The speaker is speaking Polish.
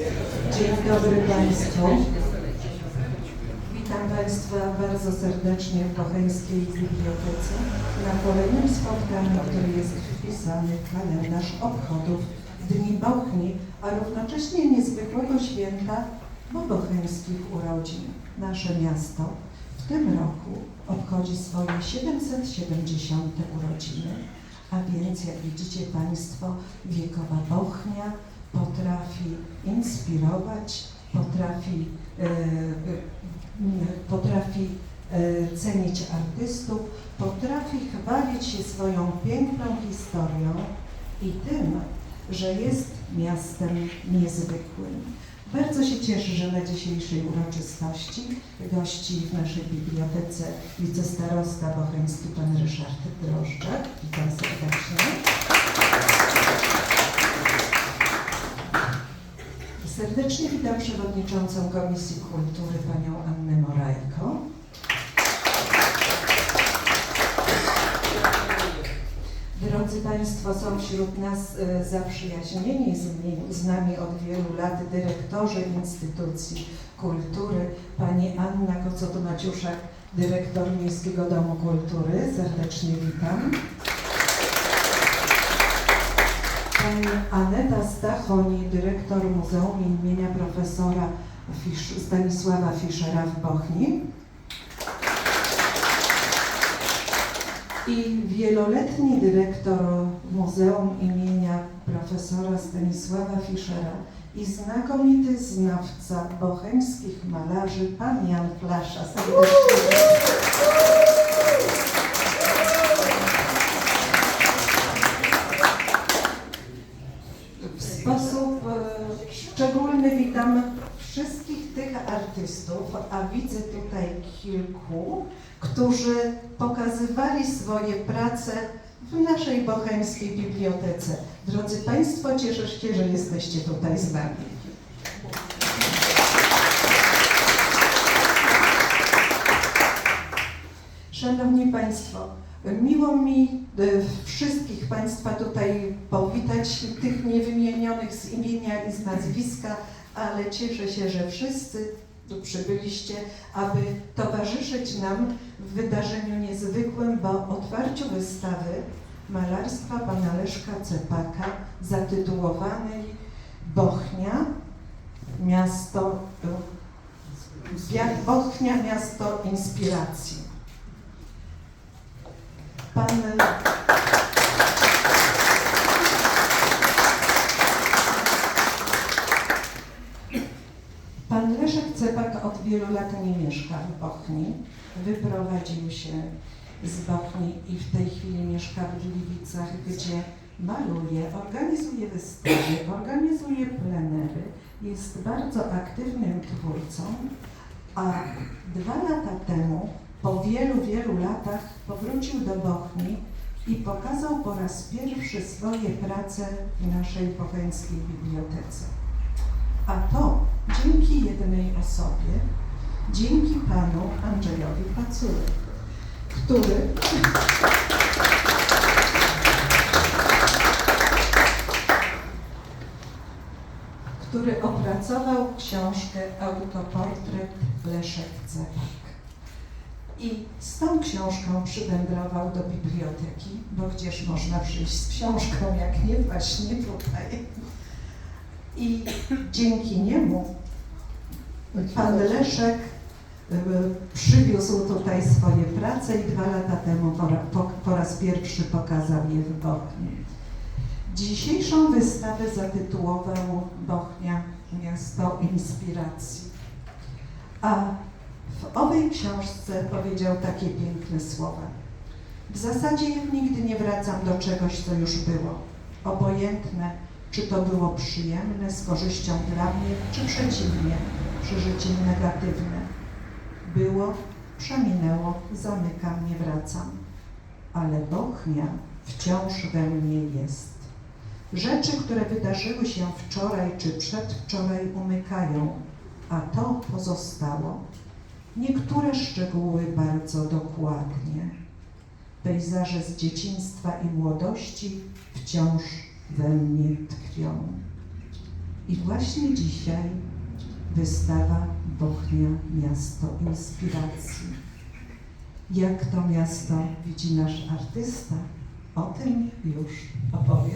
Dzień dobry Państwu. Witam Państwa bardzo serdecznie w Bocheńskiej Bibliotece na kolejnym spotkaniu, które jest wpisany w kalendarz obchodów Dni Bochni, a równocześnie niezwykłego święta bobocheńskich urodzin. Nasze miasto w tym roku obchodzi swoje 770 urodziny, a więc jak widzicie Państwo, wiekowa Bochnia potrafi inspirować, potrafi, e, e, potrafi e, cenić artystów, potrafi chwalić się swoją piękną historią i tym, że jest miastem niezwykłym. Bardzo się cieszę, że na dzisiejszej uroczystości gości w naszej bibliotece wicestarosta bocheński pan Ryszard Drożdżak. Witam serdecznie. Serdecznie witam przewodniczącą Komisji Kultury panią Annę Morajko. Drodzy Państwo, są wśród nas e, zaprzyjaźnieni z, mi- z nami od wielu lat dyrektorzy instytucji kultury. Pani Anna Kocot-Maciuszak, dyrektor Miejskiego Domu Kultury. Serdecznie witam. Pani Aneta Stachoni, dyrektor Muzeum imienia profesora Fisz, Stanisława Fischera w Bochni. I wieloletni dyrektor Muzeum imienia profesora Stanisława Fischera i znakomity znawca bocheńskich malarzy, pan Jan Flasza. Serdecznie W sposób e, szczególny witam wszystkich tych artystów, a widzę tutaj kilku, którzy pokazywali swoje prace w naszej bocheńskiej bibliotece. Drodzy Państwo, cieszę się, że jesteście tutaj z nami. Szanowni Państwo, miło mi e, wszystkich Państwa tutaj powitać, tych niewymienionych z imienia i z nazwiska, ale cieszę się, że wszyscy tu przybyliście, aby towarzyszyć nam w wydarzeniu niezwykłym, bo otwarciu wystawy malarstwa pana Leszka Cepaka zatytułowanej Bochnia, miasto, Bochnia, miasto inspiracji. Pan Pan Leszek Cepak od wielu lat nie mieszka w Bochni. Wyprowadził się z Bochni i w tej chwili mieszka w Gliwicach, gdzie maluje, organizuje wystawy, organizuje plenery. Jest bardzo aktywnym twórcą, a dwa lata temu, po wielu, wielu latach, powrócił do Bochni i pokazał po raz pierwszy swoje prace w naszej bocheńskiej bibliotece. A to dzięki jednej osobie, dzięki panu Andrzejowi Pacule, który który opracował książkę Autoportret Leszek Cepak. I z tą książką przywędrował do biblioteki, bo gdzież można przyjść z książką, jak nie właśnie tutaj. I dzięki niemu pan Leszek y, przywiózł tutaj swoje prace i dwa lata temu po, ra- po, po raz pierwszy pokazał je w Bochni. Dzisiejszą wystawę zatytułował Bochnia Miasto Inspiracji. A w owej książce powiedział takie piękne słowa. W zasadzie nigdy nie wracam do czegoś, co już było. Obojętne, czy to było przyjemne, z korzyścią dla mnie, czy przeciwnie, przeżycie negatywne. Było, przeminęło, zamykam, nie wracam. Ale Bochnia wciąż we mnie jest. Rzeczy, które wydarzyły się wczoraj czy przedwczoraj umykają, a to pozostało. Niektóre szczegóły bardzo dokładnie. Pejzaże z dzieciństwa i młodości wciąż we mnie tkwią. I właśnie dzisiaj wystawa Bochnia Miasto Inspiracji. Jak to miasto widzi nasz artysta, o tym już opowie.